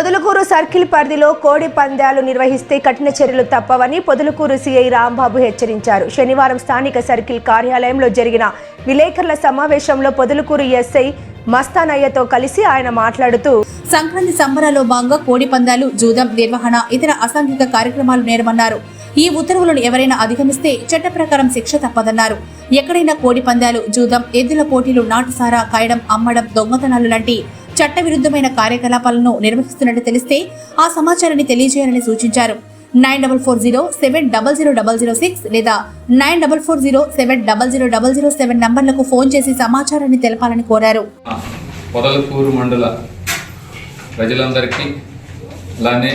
Podalakuru circle పరిధిలో కోడి పందాలు నిర్వహిస్తే కఠిన చర్యలు తప్పవని పొదలకూరు సీఐ రాంబాబు హెచ్చరించారు. శనివారం స్థానిక సర్కిల్ కార్యాలయంలో జరిగిన విలేకరుల సమావేశంలో పొదలకూరు ఎస్ఐ మస్తానయ్యతో కలిసి ఆయన మాట్లాడుతూ సంక్రాంతి సంబరాల్లో భాగంగా కోడి పందాలు జూదం నిర్వహణ ఇతర అసాంఘిక కార్యక్రమాలు నేరమన్నారు. ఈ ఉత్తర్వులను ఎవరైనా అధిగమిస్తే చట్ట ప్రకారం శిక్ష తప్పదన్నారు. ఎక్కడైనా కోడి పందాలు జూదం ఎద్దుల పోటీలు నాటుసారా కాయడం అమ్మడం దొంగతనాలు లాంటి చట్టవిరుద్ధమైన కార్యకలాపాలను నిర్వహిస్తున్నట్టు తెలిస్తే ఆ సమాచారాన్ని తెలియజేయాలని సూచించారు. Nine double four zero seven double zero double zero six లేదా nine double four zero seven double zero double zero seven నంబర్లకు phone చేసి సమాచారాన్ని తెలపాలని కోరారు. పొదలకూరు మండల ప్రజలందరికీ అలానే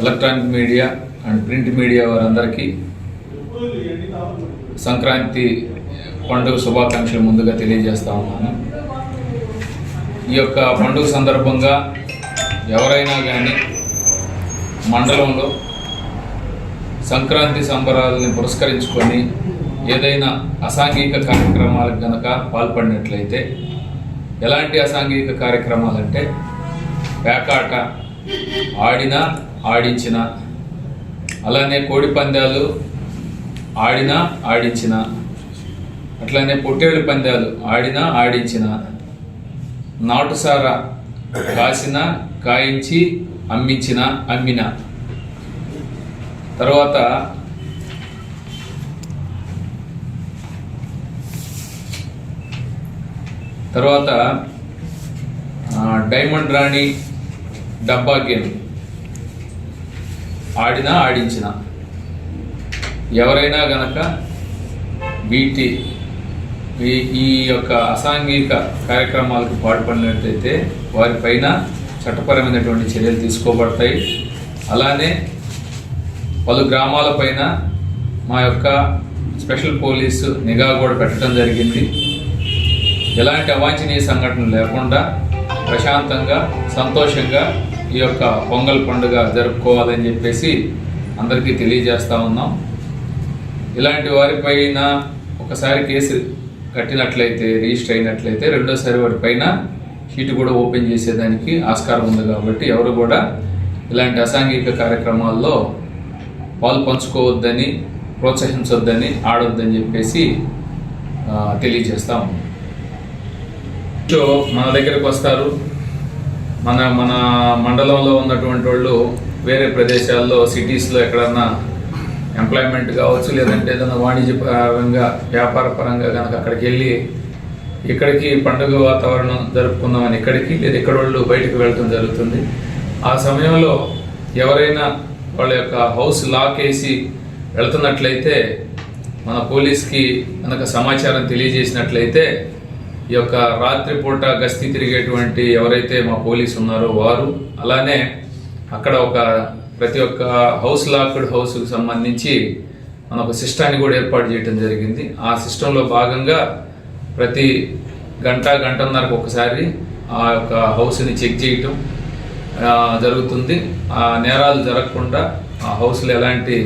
electronic media and print media వారందరికీ సంక్రాంతి పండుగ శుభాకాంక్షలు ముందుగా తెలియజేస్తా ఉన్నాను. ఈ యొక్క పండుగ సందర్భంగా ఎవరైనా కానీ మండలంలో సంక్రాంతి సంబరాలని పురస్కరించుకొని ఏదైనా అసాంఘిక కార్యక్రమాలకు కనుక పాల్పడినట్లయితే ఎలాంటి అసాంఘిక కార్యక్రమాలంటే పేకాట ఆడినా ఆడించిన అలానే కోడి పందాలు ఆడినా ఆడించిన అట్లానే పొట్టేడు పందాలు ఆడినా ఆడించిన నాటుసార కాసిన కాయించి అమ్మించిన అమ్మిన. తర్వాత తర్వాత డైమండ్ రాణి డబ్బా గేమ్. ఆడినా ఆడించిన. ఎవరైనా గనక వీటి ఈ ఈ యొక్క అసాంఘిక కార్యక్రమాలకు పాల్పడినట్లయితే వారిపైన చట్టపరమైనటువంటి చర్యలు తీసుకోబడతాయి. అలానే పలు గ్రామాలపైన మా యొక్క స్పెషల్ పోలీసు నిఘా కూడా పెట్టడం జరిగింది. ఎలాంటి అవాంఛనీయ సంఘటనలు లేకుండా ప్రశాంతంగా సంతోషంగా ఈ యొక్క పొంగల్ పండుగ జరుపుకోవాలని చెప్పేసి అందరికీ తెలియజేస్తా ఉన్నాం. ఇలాంటి వారిపైన ఒకసారి కేసు కట్టినట్లయితే రిజిస్టర్ అయినట్లయితే రెండోసారి వారిపైన షీట్ కూడా ఓపెన్ చేసేదానికి ఆస్కారం ఉంది కాబట్టి ఎవరు కూడా ఇలాంటి అసాంఘిక కార్యక్రమాల్లో పాలు పంచుకోవద్దని ప్రోత్సహించొద్దని ఆడొద్దని చెప్పేసి తెలియజేస్తాం సో మన దగ్గరకు వస్తారు. మన మన మండలంలో ఉన్నటువంటి వాళ్ళు వేరే ప్రదేశాల్లో సిటీస్లో ఎక్కడన్నా ఎంప్లాయ్మెంట్ కావచ్చు లేదంటే ఏదైనా వాణిజ్య పరంగా వ్యాపార పరంగా కనుక అక్కడికి వెళ్ళి ఇక్కడికి పండుగ వాతావరణం జరుపుకుందామని ఇక్కడికి లేదా ఇక్కడ వాళ్ళు బయటకు వెళ్ళటం జరుగుతుంది. ఆ సమయంలో ఎవరైనా వాళ్ళ యొక్క హౌస్ లాక్ వేసి వెళ్తున్నట్లయితే మన పోలీస్కి కనుక సమాచారం తెలియజేసినట్లయితే ఈ యొక్క రాత్రిపూట గస్తీ తిరిగేటువంటి ఎవరైతే మా పోలీసు ఉన్నారో వారు అలానే అక్కడ ఒక ప్రతి ఒక్క హౌస్ లాక్డ్ హౌస్కి సంబంధించి మన ఒక సిస్టాన్ని కూడా ఏర్పాటు చేయడం జరిగింది. ఆ సిస్టంలో భాగంగా ప్రతి గంట గంటన్నరకు ఒకసారి ఆ యొక్క హౌస్ని చెక్ చేయటం జరుగుతుంది. ఆ నేరాలు జరగకుండా ఆ హౌస్లో ఎలాంటి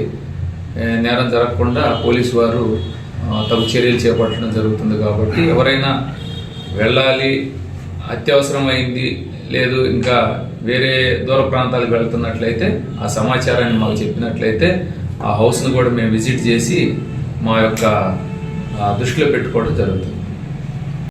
నేరం జరగకుండా పోలీసు వారు తగు చర్యలు చేపట్టడం జరుగుతుంది కాబట్టి ఎవరైనా వెళ్ళాలి అత్యవసరమైంది లేదు ఇంకా వేరే దూర ప్రాంతాలకు వెళ్తున్నట్లయితే ఆ సమాచారాన్ని మాకు చెప్పినట్లయితే ఆ హౌస్ను కూడా మేము విజిట్ చేసి మా యొక్క దృష్టిలో పెట్టుకోవడం జరుగుతుంది.